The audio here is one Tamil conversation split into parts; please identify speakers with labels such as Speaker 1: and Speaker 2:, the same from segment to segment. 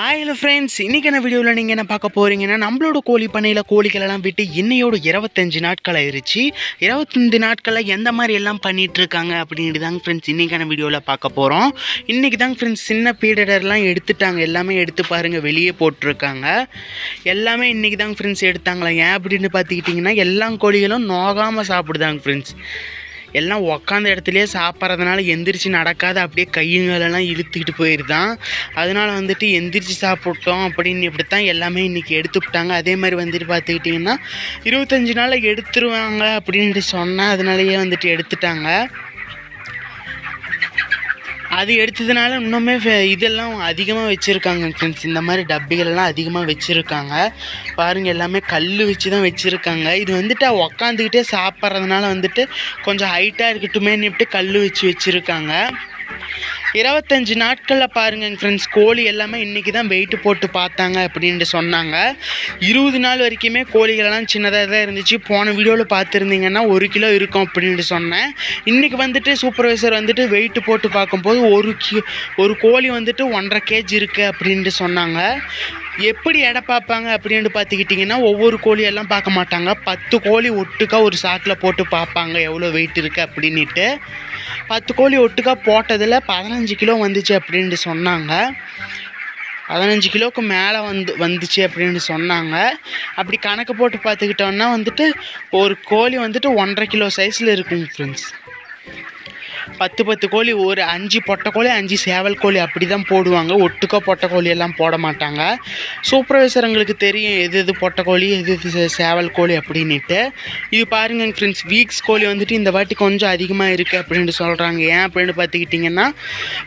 Speaker 1: ஹாய் ஹலோ ஃப்ரெண்ட்ஸ் இன்றைக்கான வீடியோவில் நீங்கள் என்ன பார்க்க போகிறீங்கன்னா நம்மளோட கோழி பண்ணையில் கோழிகளெல்லாம் விட்டு இன்னையோட இருபத்தஞ்சு நாட்கள் ஆயிடுச்சு இருபத்தஞ்சு நாட்களில் எந்த மாதிரி எல்லாம் பண்ணிகிட்ருக்காங்க அப்படின்ட்டு தாங்க ஃப்ரெண்ட்ஸ் இன்றைக்கான வீடியோவில் பார்க்க போகிறோம் இன்றைக்கி தாங்க ஃப்ரெண்ட்ஸ் சின்ன பீடடர்லாம் எடுத்துட்டாங்க. எல்லாமே எடுத்து பாருங்கள் வெளியே போட்டிருக்காங்க. எல்லாமே இன்றைக்கி தாங்க ஃப்ரெண்ட்ஸ் எடுத்தாங்களா? ஏன் அப்படின்னு பார்த்துக்கிட்டிங்கன்னா எல்லா கோழிகளும் நோகாமல் சாப்பிடுதாங்க ஃப்ரெண்ட்ஸ் எல்லாம் உக்காந்த இடத்துலையே சாப்பிட்றதுனால எந்திரிச்சு நடக்காத அப்படியே கையுங்களெல்லாம் இழுத்துக்கிட்டு போயிருதான். அதனால வந்துட்டு எந்திரிச்சு சாப்பிட்டோம் அப்படின்னு இப்படித்தான் எல்லாமே இன்றைக்கி எடுத்துவிட்டாங்க அதே மாதிரி வந்துட்டு பார்த்துக்கிட்டிங்கன்னா இருபத்தஞ்சி நாளில் எடுத்துருவாங்க அப்படின்ட்டு சொன்னேன் அதனாலேயே வந்துட்டு எடுத்துட்டாங்க. அது எடுத்ததுனால இன்னுமே ஃபே- இதெல்லாம் அதிகமாக வச்சுருக்காங்க ஃப்ரெண்ட்ஸ் இந்த மாதிரி டப்பிகளெல்லாம் அதிகமாக வச்சுருக்காங்க. பாருங்கள் எல்லாமே கல் வச்சு தான் வச்சுருக்காங்க. இது வந்துட்டு உக்காந்துக்கிட்டே சாப்பிட்றதுனால வந்துட்டு கொஞ்சம் ஹைட்டாக இருக்கட்டுமேன்னு கல் வச்சு வச்சுருக்காங்க. இருபத்தஞ்சி நாட்களில் பாருங்கள் ஃப்ரெண்ட்ஸ் கோழி எல்லாமே இன்றைக்கி தான் வெயிட் போட்டு பார்த்தாங்க அப்படின்ட்டு சொன்னாங்க. இருபது நாள் வரைக்குமே கோழிகளெல்லாம் சின்னதாக தான் இருந்துச்சு. போன வீடியோவில் பார்த்துருந்தீங்கன்னா ஒரு கிலோ இருக்கும் அப்படின்ட்டு சொன்னேன். இன்றைக்கி வந்துட்டு சூப்பர்வைசர் வந்துட்டு வெயிட் போட்டு பார்க்கும்போது ஒரு கி ஒரு கோழி வந்துட்டு ஒன்றரை கேஜி இருக்குது அப்படின்ட்டு சொன்னாங்க. எப்படி எடை பார்ப்பாங்க அப்படின்ட்டு பார்த்துக்கிட்டிங்கன்னா ஒவ்வொரு கோழியெல்லாம் பார்க்க மாட்டாங்க. பத்து கோழி ஒட்டுக்கா ஒரு சாக்கில் போட்டு பார்ப்பாங்க எவ்வளோ வெயிட் இருக்குது அப்படின்ட்டு பத்து கோழி ஒட்டுக்கா போட்டதில் பதினஞ்சு கிலோ வந்துச்சு அப்படின்ட்டு சொன்னாங்க. பதினஞ்சு கிலோவுக்கு மேலே வந்து வந்துச்சு அப்படின்னு சொன்னாங்க. அப்படி கணக்கு போட்டு பார்த்துக்கிட்டோன்னா வந்துட்டு ஒரு கோழி வந்துட்டு ஒன்றரை கிலோ சைஸில் இருக்கும் ஃப்ரெண்ட்ஸ் பத்து பத்து கோழி ஒரு அஞ்சு பொட்டை கோழி அஞ்சு சேவல் கோழி அப்படி தான் போடுவாங்க. ஒட்டுக்கா பொட்டை கோழி எல்லாம் போட மாட்டாங்க. சூப்பர்வைசருங்களுக்கு தெரியும் எது எது பொட்டை கோழி எது எது சேவல் கோழி அப்படின்ட்டு இது பாருங்க ஃப்ரெண்ட்ஸ் வீக்ஸ் கோழி வந்துட்டு இந்த வாட்டி கொஞ்சம் அதிகமாக இருக்குது அப்படின்ட்டு சொல்கிறாங்க ஏன் அப்படின்னு பார்த்துக்கிட்டிங்கன்னா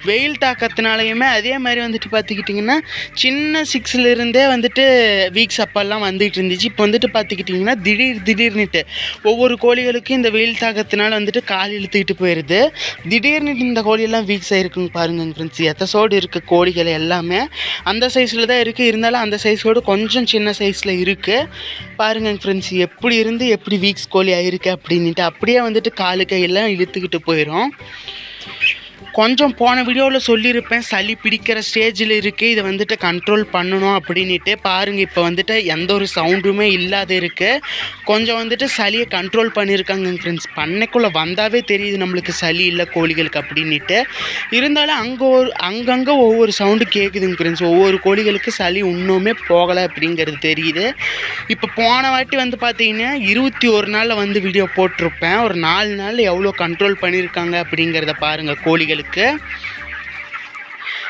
Speaker 1: வெயில் தாக்கத்தினாலையுமே அதே மாதிரி வந்துட்டு பார்த்துக்கிட்டிங்கன்னா சின்ன சிக்ஸ்லேருந்தே வந்துட்டு வீக்ஸ் அப்பெல்லாம் வந்துட்டு இருந்துச்சு. இப்போ வந்துட்டு பார்த்துக்கிட்டிங்கன்னா திடீர் திடீர்னுட்டு ஒவ்வொரு கோழிகளுக்கும் இந்த வெயில் தாக்கத்தினால வந்துட்டு கால் இழுத்துக்கிட்டு போயிடுது திடீர்னு இந்த கோழியெல்லாம் வீக்ஸ் ஆகிருக்குங்க பாருங்க ஃப்ரெண்ட்ஸ் எத்தசோடு இருக்க? கோழிகள் எல்லாமே அந்த சைஸில் தான் இருக்குது இருந்தாலும் அந்த சைஸோடு கொஞ்சம் சின்ன சைஸில் இருக்குது பாருங்க ஃப்ரெண்ட்ஸ் எப்படி இருந்து எப்படி வீக்ஸ் கோழி ஆகிருக்கு அப்படின்ட்டு அப்படியே வந்துட்டு காலு கையெல்லாம் இழுத்துக்கிட்டு போயிடும் கொஞ்சம் போன வீடியோவில் சொல்லியிருப்பேன். சளி பிடிக்கிற ஸ்டேஜில் இருக்குது இதை வந்துட்டு கண்ட்ரோல் பண்ணணும் அப்படின்ட்டு பாருங்கள் இப்போ வந்துட்டு எந்த ஒரு சவுண்டுமே இல்லாத இருக்குது கொஞ்சம் வந்துட்டு சளியை கண்ட்ரோல் பண்ணியிருக்காங்க ஃப்ரெண்ட்ஸ் பண்ணைக்குள்ளே வந்தாவே தெரியுது நம்மளுக்கு சளி இல்லை கோழிகளுக்கு அப்படின்ட்டு இருந்தாலும் அங்கே ஒரு அங்கங்கே ஒவ்வொரு சவுண்டு கேட்குதுங்க ஃப்ரெண்ட்ஸ் ஒவ்வொரு கோழிகளுக்கு சளி இன்னுமே போகலை அப்படிங்கிறது தெரியுது. இப்போ போன வாட்டி வந்து பார்த்தீங்கன்னா இருபத்தி ஒரு நாளில் வந்து வீடியோ போட்டிருப்பேன். ஒரு நாலு நாளில் எவ்வளோ கண்ட்ரோல் பண்ணியிருக்காங்க அப்படிங்கிறத பாருங்கள் கோழிகளுக்கு.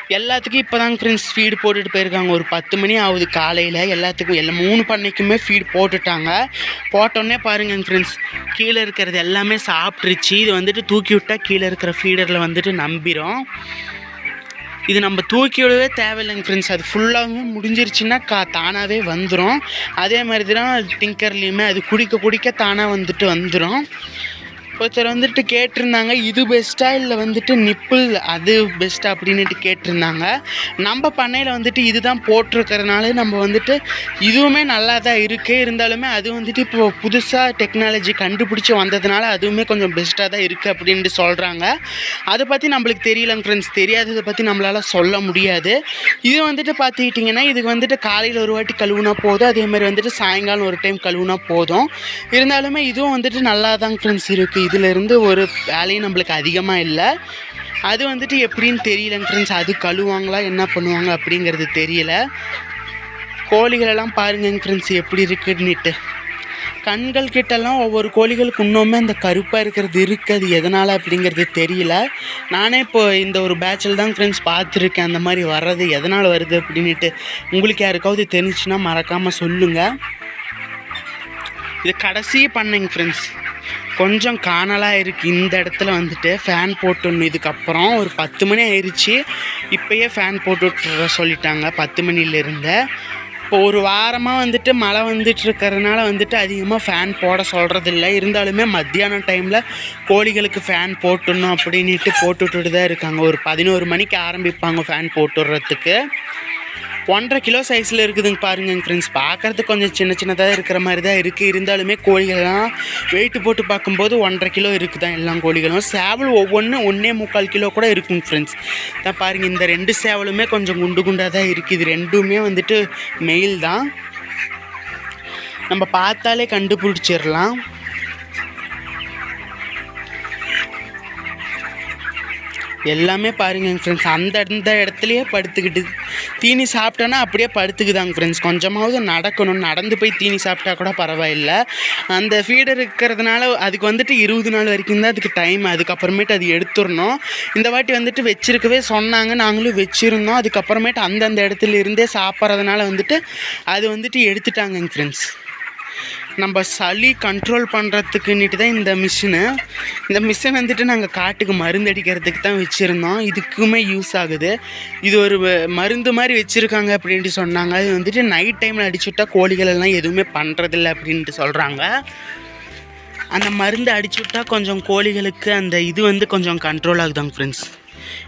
Speaker 1: எல்லாத்துக்கும் இப்போ தாங்க ஃப்ரெண்ட்ஸ் ஃபீடு போட்டுட்டு போயிருக்காங்க. ஒரு பத்து மணி ஆகுது காலையில். எல்லாத்துக்கும் எல்லா மூணு பண்ணைக்குமே ஃபீடு போட்டுட்டாங்க. போட்டோன்னே பாருங்க ஃப்ரெண்ட்ஸ் கீழே இருக்கிறது எல்லாமே சாப்பிட்ருச்சு இது வந்துட்டு தூக்கி விட்டால் கீழே இருக்கிற ஃபீடரில் வந்துட்டு நம்பிடும் இது நம்ம தூக்கி விடவே தேவையில்லைங்க ஃப்ரெண்ட்ஸ் அது ஃபுல்லாகவே முடிஞ்சிருச்சுன்னா கா தானாகவே வந்துடும் அதே மாதிரி தான் திங்கர்லேயுமே அது குடிக்க குடிக்க தானாக வந்துட்டு வந்துடும் ஒருத்தர் வந்துட்டு கேட்டிருந்தாங்க இது பெஸ்ட்டாக இல்லை? வந்துட்டு நிப்பிள் அது பெஸ்ட்டாக அப்படின்னுட்டு கேட்டிருந்தாங்க. நம்ம பண்ணையில் வந்துட்டு இதுதான் போட்டிருக்கறனால நம்ம வந்துட்டு இதுவுமே நல்லா தான் இருக்குது இருந்தாலுமே அது வந்துட்டு இப்போ புதுசாக டெக்னாலஜி கண்டுபிடிச்சி வந்ததுனால அதுவுமே கொஞ்சம் பெஸ்ட்டாக தான் இருக்குது அப்படின்ட்டு சொல்கிறாங்க அதை பற்றி நம்மளுக்கு தெரியலங்க ஃப்ரெண்ட்ஸ் தெரியாததை பற்றி நம்மளால் சொல்ல முடியாது. இது வந்துட்டு பார்த்துக்கிட்டிங்கன்னா இதுக்கு வந்துட்டு காலையில் ஒரு வாட்டி கழுவுனா போதும் அதேமாதிரி வந்துட்டு சாயங்காலம் ஒரு டைம் கழுவுனா போதும். இருந்தாலுமே இதுவும் வந்துட்டு நல்லா தான் ஃப்ரெண்ட்ஸ் இருக்குது இதிலேருந்து ஒரு வேலையும் நம்மளுக்கு அதிகமாக இல்லை. அது வந்துட்டு எப்படின்னு தெரியலங்க ஃப்ரெண்ட்ஸ் அது கழுவாங்களா என்ன பண்ணுவாங்க அப்படிங்கிறது தெரியல. கோழிகளெல்லாம் பாருங்கங்க ஃப்ரெண்ட்ஸ் எப்படி இருக்குன்னுட்டு. கண்கள் கிட்டலாம் ஒவ்வொரு கோழிகளுக்கு இன்னுமே அந்த கருப்பாக இருக்கிறது இருக்குது. அது எதனால் அப்படிங்கிறது தெரியல. நானே இப்போ இந்த ஒரு பேட்சில் தான் ஃப்ரெண்ட்ஸ் பார்த்துருக்கேன். அந்த மாதிரி வர்றது எதனால் வருது அப்படின்ட்டு உங்களுக்கு யாருக்காவது தெரிஞ்சுன்னா மறக்காமல் சொல்லுங்கள் இது கடைசி பண்ணேங்க ஃப்ரெண்ட்ஸ் கொஞ்சம் காணலாக இருக்குது இந்த இடத்துல வந்துட்டு ஃபேன் போட்டுடணும். இதுக்கப்புறம் ஒரு பத்து மணி ஆயிடுச்சு இப்போயே ஃபேன் போட்டு விட்டுற சொல்லிட்டாங்க. பத்து மணிலேருந்து இப்போ ஒரு வாரமாக வந்துட்டு மழை வந்துட்டு இருக்கிறதுனால வந்துட்டு அதிகமாக ஃபேன் போட சொல்கிறதில்ல இருந்தாலுமே மத்தியானம் டைமில் கோழிகளுக்கு ஃபேன் போட்டுடணும் அப்படின்ட்டு போட்டு விட்டுட்டு தான் இருக்காங்க. ஒரு பதினோரு மணிக்கு ஆரம்பிப்பாங்க ஃபேன் போட்டுடுறதுக்கு ஒன்றரை கிலோ சைஸில் இருக்குதுங்க பாருங்க ஃப்ரெண்ட்ஸ் பார்க்குறதுக்கு கொஞ்சம் சின்ன சின்னதாக இருக்கிற மாதிரி தான் இருக்குது இருந்தாலுமே கோழிகள்லாம் வெயிட் போட்டு பார்க்கும்போது ஒன்றரை கிலோ இருக்குதான் எல்லா கோழிகளும். சேவல் ஒவ்வொன்றும் ஒன்றே முக்கால் கிலோ கூட இருக்குங்க ஃப்ரெண்ட்ஸ் தான் பாருங்கள் இந்த ரெண்டு சேவலுமே கொஞ்சம் குண்டு குண்டாக தான் இருக்குது ரெண்டுமே வந்துட்டு மெயில் தான். நம்ம பார்த்தாலே கண்டுபிடிச்சிடலாம். எல்லாமே பாருங்க ஃப்ரெண்ட்ஸ் அந்த அந்த இடத்துலையே படுத்துக்கிட்டு தீனி சாப்பிட்டோன்னா அப்படியே படுத்துக்குதாங்க ஃப்ரெண்ட்ஸ் கொஞ்சமாவது நடக்கணும். நடந்து போய் தீனி சாப்பிட்டா கூட பரவாயில்லை. அந்த ஃபீடர் இருக்கிறதுனால அதுக்கு வந்துட்டு இருபது நாள் வரைக்கும் தான் அதுக்கு டைம் அதுக்கப்புறமேட்டு அது எடுத்துடணும். இந்த வாட்டி வந்துட்டு வச்சிருக்கவே சொன்னாங்க. நாங்களும் வச்சுருந்தோம். அதுக்கப்புறமேட்டு அந்தந்த இடத்துல இருந்தே சாப்பிட்றதுனால வந்துட்டு அது வந்துட்டு எடுத்துட்டாங்கங்க ஃப்ரெண்ட்ஸ் நம்ம சளி கண்ட்ரோல் பண்ணுறதுக்குன்னுட்டு தான் இந்த மிஷினு இந்த மிஷின் வந்துட்டு நாங்கள் காட்டுக்கு மருந்து அடிக்கிறதுக்கு தான் வச்சுருந்தோம். இதுக்குமே யூஸ் ஆகுது. இது ஒரு மருந்து மாதிரி வச்சுருக்காங்க அப்படின்ட்டு சொன்னாங்க. அது வந்துட்டு நைட் டைமில் அடிச்சுட்டா கோழிகள் எல்லாம் எதுவுமே பண்ணுறதில்ல அப்படின்ட்டு சொல்கிறாங்க அந்த மருந்து அடிச்சு விட்டா கொஞ்சம் கோழிகளுக்கு அந்த இது வந்து கொஞ்சம் கண்ட்ரோல் ஆகுதாங்க ஃப்ரெண்ட்ஸ்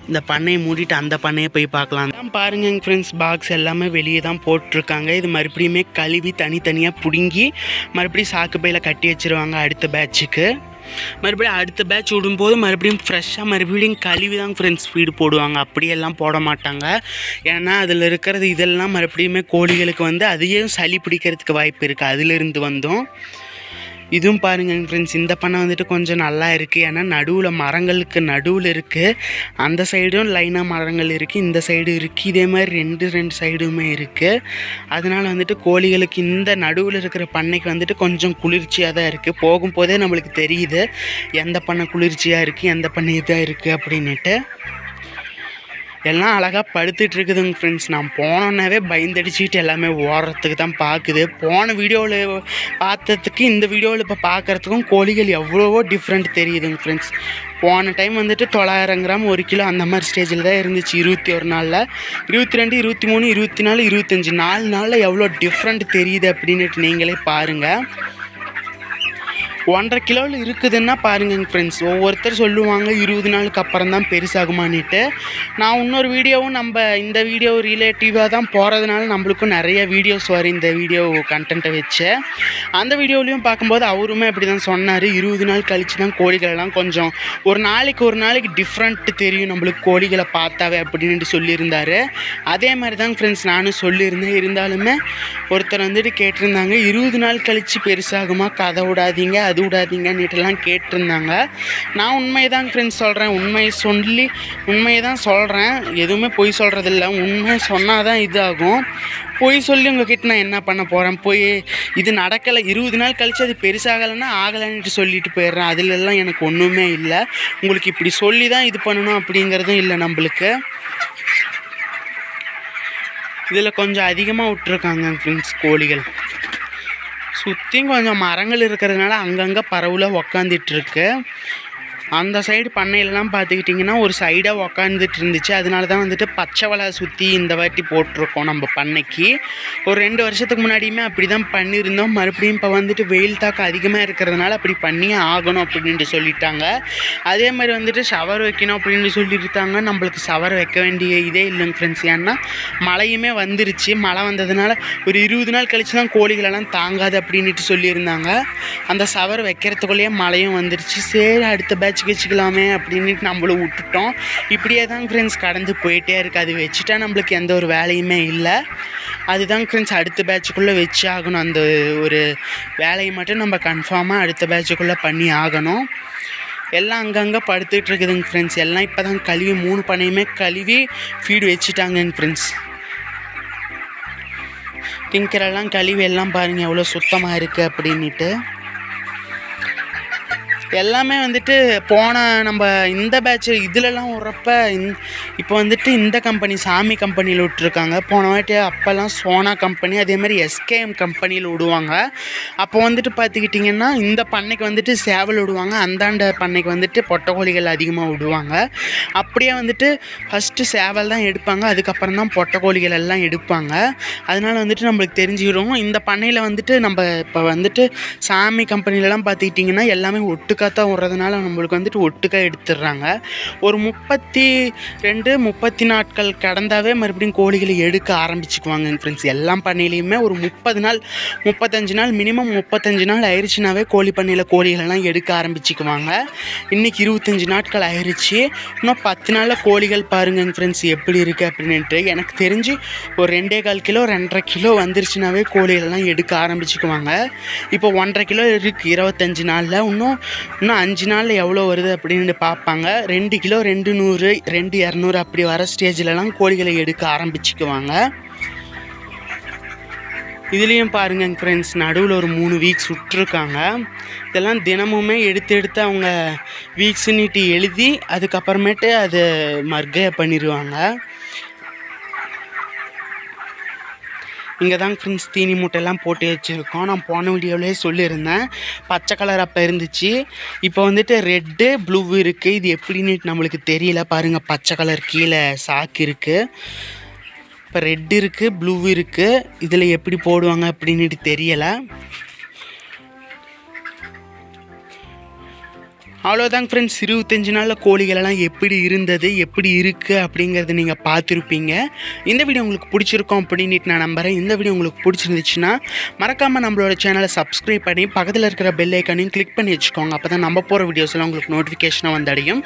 Speaker 1: இந்த பண்ணையை மூடிட்டு அந்த பண்ணையை போய் பார்க்கலாம். தான் பாருங்க ஃப்ரெண்ட்ஸ் பாக்ஸ் எல்லாமே வெளியே தான் போட்டிருக்காங்க. இது மறுபடியுமே கழுவி தனித்தனியாக பிடுங்கி மறுபடியும் சாக்கு பையில் கட்டி வச்சிருவாங்க அடுத்த பேட்சுக்கு மறுபடியும் அடுத்த பேட்ச் விடும்போது மறுபடியும் ஃப்ரெஷ்ஷாக மறுபடியும் கழுவி தான் ஃப்ரெண்ட்ஸ் ஃபீடு போடுவாங்க. அப்படியெல்லாம் போட மாட்டாங்க. ஏன்னா அதில் இருக்கிறது இதெல்லாம் மறுபடியுமே கோழிகளுக்கு வந்து அதையும் சளி பிடிக்கிறதுக்கு வாய்ப்பு இருக்குது அதிலிருந்து வந்தோம். இதுவும் பாருங்க ஃப்ரெண்ட்ஸ் இந்த பண்ணை வந்துட்டு கொஞ்சம் நல்லா இருக்குது ஏன்னா நடுவில் மரங்களுக்கு நடுவில் இருக்குது அந்த சைடும் லைனாக மரங்கள் இருக்குது இந்த சைடு இருக்குது இதே மாதிரி ரெண்டு ரெண்டு சைடுமே இருக்குது அதனால் வந்துட்டு கோழிகளுக்கு இந்த நடுவில் இருக்கிற பண்ணைக்கு வந்துட்டு கொஞ்சம் குளிர்ச்சியாக தான் இருக்குது போகும்போதே நம்மளுக்கு தெரியுது எந்த பண்ணை குளிர்ச்சியாக இருக்குது எந்த பண்ணை இதாக இருக்குது அப்படின்ட்டு எல்லாம் அழகாக படுத்துட்டு இருக்குதுங்க ஃப்ரெண்ட்ஸ் நான் போனோன்னே பயந்தடிச்சிட்டு எல்லாமே ஓடுறதுக்கு தான் பார்க்குது போன வீடியோவில் பார்த்ததுக்கு இந்த வீடியோவில் இப்போ பார்க்குறதுக்கும் கோழிகள் எவ்வளவோ டிஃப்ரெண்ட் தெரியுதுங்க ஃப்ரெண்ட்ஸ் போன டைம் வந்துட்டு தொள்ளாயிரம் கிராம் ஒரு கிலோ அந்த மாதிரி ஸ்டேஜில் தான் இருந்துச்சு. இருபத்தி ஒரு நாளில். இருபத்தி ரெண்டு இருபத்தி மூணு இருபத்தி நாலு இருபத்தஞ்சி நாலு நாளில் எவ்வளோ டிஃப்ரெண்ட் தெரியுது அப்படின்ட்டு நீங்களே பாருங்கள் ஒன்றரை கிலோவில் இருக்குதுன்னா பாருங்கங்க ஃப்ரெண்ட்ஸ் ஒவ்வொருத்தர் சொல்லுவாங்க இருபது நாளுக்கு அப்புறம் தான் பெருசாகுமான்னுட்டு. நான் இன்னொரு வீடியோவும் நம்ம இந்த வீடியோ ரிலேட்டிவாக தான் போகிறதுனால நம்மளுக்கும் நிறைய வீடியோஸ் வரும். இந்த வீடியோ கண்டென்ட்டை வச்சு. அந்த வீடியோலையும் பார்க்கும்போது அவருமே அப்படி தான் சொன்னார். இருபது நாள் கழித்து தான் கோழிகளெல்லாம் கொஞ்சம் ஒரு நாளைக்கு ஒரு நாளைக்கு டிஃப்ரெண்ட்டு தெரியும் நம்மளுக்கு கோழிகளை பார்த்தாவே அப்படின்ட்டு சொல்லியிருந்தார். அதே மாதிரி தான் ஃப்ரெண்ட்ஸ் நானும் சொல்லியிருந்தேன். இருந்தாலுமே ஒருத்தர் வந்துட்டு கேட்டிருந்தாங்க இருபது நாள் கழித்து பெருசாகுமா? கதை விடாதீங்க. அது விடாதீங்கன்னுட்டுலாம் கேட்டிருந்தாங்க. நான் உண்மையை தான் ஃப்ரெண்ட்ஸ் சொல்கிறேன் உண்மையை சொல்லி உண்மையை தான் சொல்கிறேன் எதுவுமே பொய் சொல்கிறதில்ல உண்மை சொன்னால் தான் இதாகும். பொய் சொல்லி உங்ககிட்ட நான் என்ன பண்ண போகிறேன் போய் இது நடக்கலை. இருபது நாள் கழித்து அது பெருசாகலைன்னா ஆகலைன்ட்டு சொல்லிட்டு போயிடுறேன். அதிலெல்லாம் எனக்கு ஒன்றுமே இல்லை. உங்களுக்கு இப்படி சொல்லி தான் இது பண்ணணும் அப்படிங்கிறதும் இல்லை நம்மளுக்கு. இதில் கொஞ்சம் அதிகமாக விட்ருக்காங்க ஃப்ரெண்ட்ஸ் கோழிகள். சுற்றியும் கொஞ்சம் மரங்கள் இருக்கிறதுனால அங்கங்கே பரவலாக உக்காந்துட்டு இருக்கு அந்த சைடு பண்ணையிலலாம் பார்த்துக்கிட்டிங்கன்னா ஒரு சைடாக உக்காந்துட்டு இருந்துச்சு. அதனால தான் வந்துட்டு பச்சை வலை சுற்றி இந்த வாட்டி போட்டிருக்கோம் நம்ம பண்ணைக்கு. ஒரு ரெண்டு வருஷத்துக்கு முன்னாடியுமே அப்படி தான் பண்ணியிருந்தோம். மறுபடியும் இப்போ வந்துட்டு வெயில் தாக்கம் அதிகமாக இருக்கிறதுனால அப்படி பண்ணியே ஆகணும் அப்படின்ட்டு சொல்லிட்டாங்க. அதே மாதிரி வந்துட்டு ஷவர் வைக்கணும் அப்படின்னு சொல்லியிருக்காங்க. நம்மளுக்கு ஷவர் வைக்க வேண்டிய இதே இல்லைங்க ஃப்ரெண்ட்ஸ் ஏன்னா மழையுமே வந்துருச்சு. மழை வந்ததுனால ஒரு இருபது நாள் கழிச்சு தான் கோழிகளெல்லாம் தாங்காது அப்படின்ட்டு சொல்லியிருந்தாங்க. அந்த ஷவர் வைக்கிறதுக்குள்ளேயே மழையும் வந்துருச்சு. சரி அடுத்த பேட்ச் பேட்சுக்கு வச்சுக்கலாமே அப்படின்னு நம்மளும் விட்டுட்டோம். இப்படியே தான் ஃப்ரெண்ட்ஸ் கடந்து போயிட்டே இருக்குது அது வச்சுட்டா நம்மளுக்கு எந்த ஒரு வேலையுமே இல்லை. அதுதான் ஃப்ரெண்ட்ஸ் அடுத்த பேட்சுக்குள்ளே வச்சு ஆகணும். அந்த ஒரு வேலையை மட்டும் நம்ம கன்ஃபார்மாக அடுத்த பேட்சுக்குள்ளே பண்ணி ஆகணும். எல்லாம் அங்கங்கே படுத்துட்டு இருக்குதுங்க ஃப்ரெண்ட்ஸ் எல்லாம் இப்போ தான் கழுவி மூணு பண்ணையுமே கழுவி ஃபீடு வச்சுட்டாங்கங்க ஃப்ரெண்ட்ஸ் திங்கரெல்லாம் கழுவி எல்லாம் பாருங்கள் எவ்வளோ சுத்தமாக இருக்குது அப்படின்ட்டு எல்லாமே வந்துட்டு போன நம்ம இந்த பேட்ச் இதிலலாம் விட்றப்ப இந் இப்போ வந்துட்டு இந்த கம்பெனி சாமி கம்பெனியில் விட்ருக்காங்க போன வாட்டி அப்போல்லாம் சோனா கம்பெனி அதேமாதிரி எஸ்கேஎம் கம்பெனியில் விடுவாங்க அப்போ வந்துட்டு பார்த்துக்கிட்டிங்கன்னா இந்த பண்ணைக்கு வந்துட்டு சேவல் விடுவாங்க அந்தாண்ட பண்ணைக்கு வந்துட்டு பொட்டைக்கோழிகள் அதிகமாக விடுவாங்க அப்படியே வந்துட்டு ஃபஸ்ட்டு சேவல் தான் எடுப்பாங்க. அதுக்கப்புறம் தான் பொட்டைக்கோழிகள் எல்லாம் எடுப்பாங்க. அதனால் வந்துட்டு நம்மளுக்கு தெரிஞ்சுக்கிறோம் இந்த பண்ணையில் வந்துட்டு நம்ம இப்போ வந்துட்டு சாமி கம்பெனிலலாம் பார்த்துக்கிட்டிங்கன்னா எல்லாமே ஒட்டு ஒட்டுக்கா தான் விட்றதுனால நம்மளுக்கு வந்துட்டு ஒட்டுக்கா எடுத்துடுறாங்க ஒரு முப்பத்தி ரெண்டு முப்பத்தி நாட்கள் கடந்தாவே மறுபடியும் கோழிகளை எடுக்க ஆரம்பிச்சுக்குவாங்க ஃப்ரெண்ட்ஸ் எல்லாம் பண்ணையிலையுமே ஒரு முப்பது நாள் முப்பத்தஞ்சு நாள் மினிமம் முப்பத்தஞ்சு நாள் ஆயிடுச்சுனாவே கோழி பண்ணையில் கோழிகளெல்லாம் எடுக்க ஆரம்பிச்சுக்குவாங்க. இன்றைக்கி இருபத்தஞ்சி நாட்கள் ஆயிடுச்சு இன்னும் பத்து நாளில் கோழிகள் பாருங்க ஃப்ரெண்ட்ஸ் எப்படி இருக்குது அப்படின்ட்டு எனக்கு தெரிஞ்சு ஒரு ரெண்டே கால் கிலோ ரெண்டரை கிலோ வந்துருச்சுனாவே கோழிகளெல்லாம் எடுக்க ஆரம்பிச்சுக்குவாங்க. இப்போ ஒன்றரை கிலோ இருக்குது இருபத்தஞ்சி நாளில். இன்னும் இன்னும் அஞ்சு நாளில் எவ்வளோ வருது அப்படின்னு பார்ப்பாங்க. ரெண்டு கிலோ ரெண்டு நூறு ரெண்டு இரநூறு அப்படி வர ஸ்டேஜிலலாம் கோழிகளை எடுக்க ஆரம்பிச்சுக்குவாங்க. இதுலேயும் பாருங்க ஃப்ரெண்ட்ஸ் நடுவில் ஒரு மூணு வீக்ஸ் விட்டுருக்காங்க இதெல்லாம் தினமுமே எடுத்து எடுத்து அவங்க வீக்ஸ் நீட்டி எழுதி அதுக்கப்புறமேட்டு அது மர்கையை பண்ணிடுவாங்க இங்கே தான் ஃப்ரெண்ட்ஸ் தீனி மூட்டையெல்லாம் போட்டு வச்சுருக்கோம். நான் போன வீடியோவிலே சொல்லியிருந்தேன். பச்சை கலர் அப்போ இருந்துச்சு. இப்போ வந்துட்டு ரெட்டு ப்ளூ இருக்குது இது எப்படின்னு நம்மளுக்கு தெரியல. பாருங்கள் பச்சை கலர் கீழே சாக்கு இருக்குது இப்போ ரெட் இருக்குது ப்ளூ இருக்குது இதில் எப்படி போடுவாங்க அப்படின்ட்டு தெரியலை. அவ்வளோதாங்க ஃப்ரெண்ட்ஸ் இருபத்தஞ்சு நாளில் கோழிகளெல்லாம் எப்படி இருந்தது எப்படி இருக்குது அப்படிங்கிறத நீங்கள் பார்த்துருப்பீங்க. இந்த வீடியோ உங்களுக்கு பிடிச்சிருக்கோம் அப்படின்ட்டு நான் நம்புகிறேன் இந்த வீடியோ உங்களுக்கு பிடிச்சிருந்துச்சுன்னா மறக்காமல் நம்மளோட சேனலை சப்ஸ்கிரைப் பண்ணி பக்கத்தில் இருக்கிற பெல் ஐக்கானையும் கிளிக் பண்ணி வச்சுக்கோங்க. அப்போ தான் நம்ம போகிற வீடியோஸ்லாம் உங்களுக்கு நோட்டிஃபிகேஷனாக வந்தடையும்